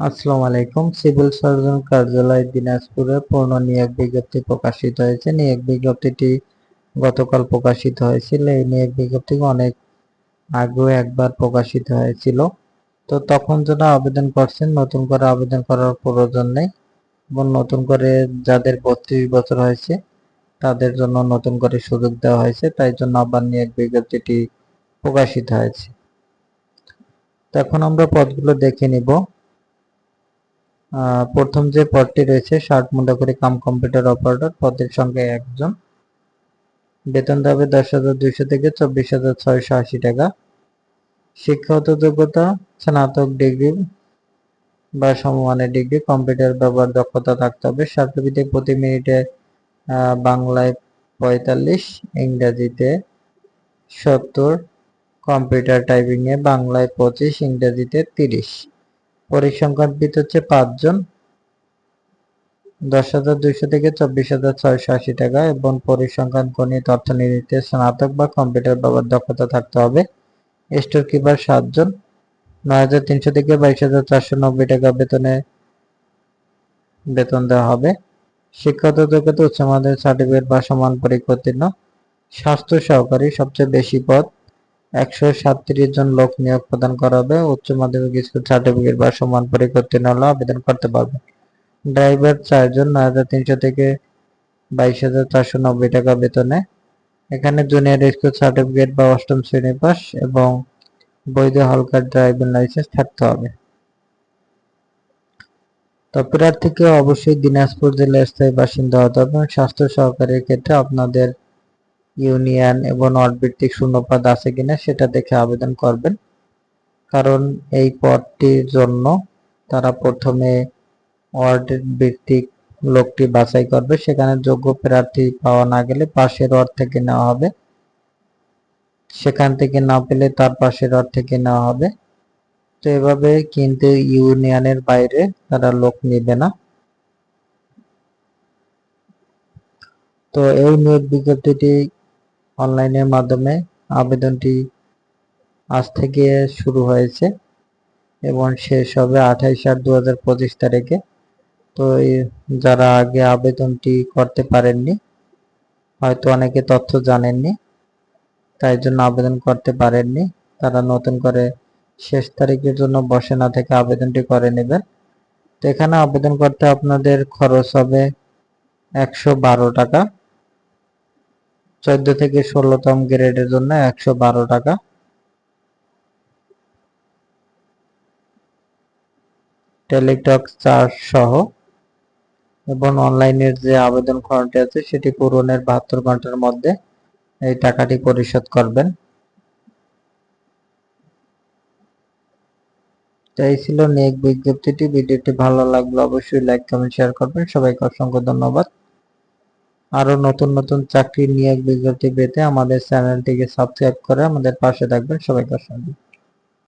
আসসালামু আলাইকুম। Civil surgeon কার্যালয় দিনাজপুরে পূর্ণ নিয়োগ বিজ্ঞপ্তি প্রকাশিত হয়েছে। নিয়োগ বিজ্ঞপ্তিটি গতকাল প্রকাশিত হয়েছিল। এই নিয়োগ বিজ্ঞপ্তি অনেক আগেও একবার প্রকাশিত হয়েছিল। তো তখন যারা আবেদন করছেন, নতুন করে আবেদন করার প্রয়োজন নেই এবং নতুন করে যাদের বত্রিশ বছর হয়েছে, তাদের জন্য নতুন করে সুযোগ দেওয়া হয়েছে। তাই জন্য আবার নিয়োগ বিজ্ঞপ্তিটি প্রকাশিত হয়েছে। তো এখন আমরা পদগুলো দেখে নিব। প্রথম যে পদটি রয়েছে, ষাট মুন্ডা করে কাম কম্পিউটার অপারেটর, পদের সংখ্যা একজন। বেতন দেবে দশ হাজার দুইশো থেকে চব্বিশ হাজার ছয়শো আশি টাকা। শিক্ষাগত যোগ্যতা, স্নাতক ডিগ্রি বা সমমানের ডিগ্রি, কম্পিউটার ব্যবহার দক্ষতা থাকতে হবে। সার্টিফিকেট প্রতি মিনিটে বাংলায় পঁয়তাল্লিশ, ইংরাজিতে সত্তর, কম্পিউটার টাইপিং এ বাংলায় পঁচিশ, ইংরাজিতে তিরিশ। পরিসংখ্যান বিদ হচ্ছে পাঁচজন। দশ হাজার দুইশো থেকে চব্বিশ হাজার ছয়শো আশি টাকা এবং পরিসংখ্যান, গণিত, অর্থনীতিতে স্নাতক বা কম্পিউটার ব্যবহার দক্ষতা থাকতে হবে। স্টোর কিপার সাতজন। নয় হাজার তিনশো থেকে বাইশ হাজার চারশো নব্বই টাকা বেতনে বেতন দেওয়া হবে। শিক্ষাগত যোগ্যতা উচ্চ মাধ্যমিক সার্টিফিকেট বা সমান পরীক্ষা উত্তীর্ণ। স্বাস্থ্য সহকারী সবচেয়ে বেশি পদ। একশো সাতত্রিশ জন লোক নিয়োগ প্রদান করা হবে উচ্চ মাধ্যমিক স্কুল সার্টিফিকেট বা সমান উত্তীর্ণ হলে আবেদন করতে পারবে। ড্রাইভার চারজন, নয় হাজার তিনশো থেকে বাইশ হাজার চারশো নব্বই টাকা বেতনে। এখানে জুনিয়র স্কুল সার্টিফিকেট বা অষ্টম শ্রেণি পাস এবং বৈধ হালকার ড্রাইভিং লাইসেন্স থাকতে হবে। তো প্রার্থীকে অবশ্যই দিনাজপুর জেলার স্থায়ী বাসিন্দা হতে হবে স্বাস্থ্য সহকারীর ক্ষেত্রে আপনাদের ইউনিয়ন এবং ওয়ার্ড ভিত্তিক শূন্যপদ আছে কিনা সেটা দেখে আবেদন করবেন। কারণ এই পদটির জন্য তারা প্রথমে ওয়ার্ড ভিত্তিক লোকটি বাছাই করবে। সেখানে যোগ্য প্রার্থী পাওয়া না গেলে পাশের ওয়ার্ড থেকে নেওয়া হবে। সেখান থেকে না পেলে তার পাশের ওয়ার্ড থেকে নেওয়া হবে। তো এভাবে কিন্তু ইউনিয়নের বাইরে তারা লোক নেবে না। তো এই নিয়োগ বিজ্ঞপ্তিটি অনলাইনের মাধ্যমে আবেদনটি আজ থেকে শুরু হয়েছে এবং শেষ হবে আঠাইশ আট দু হাজার পঁচিশ তারিখে। তো যারা আগে আবেদনটি করতে পারেননি, হয়তো অনেকে তথ্য জানেননি, তাই জন্য আবেদন করতে পারেননি। তারা নতুন করে শেষ তারিখের জন্য বসে না থেকে আবেদনটি করে নেবেন। তো এখানে আবেদন করতে আপনাদের খরচ হবে একশো বারো টাকা। চোদ্দ থেকে ষোলোতম গ্রেডের জন্য একশো বারো টাকা। টেলিটক চার্জ সহ এবং অনলাইনের যে আবেদন ফর্মটি আছে, সেটি পূরণের বাহাত্তর ঘণ্টার মধ্যে এই টাকাটি পরিশোধ করবেন। এই ছিল নিয়োগ বিজ্ঞপ্তিটি। ভিডিওটি ভালো লাগলে অবশ্যই লাইক, কমেন্ট, শেয়ার করবেন। সবাইকে অসংখ্য ধন্যবাদ। আরও নতুন নতুন চাকরি নিয়োগ বিজ্ঞপ্তি পেতে আমাদের চ্যানেলটিকে সাবস্ক্রাইব করে আমাদের পাশে থাকবেন। সবাইকে অসংখ্য।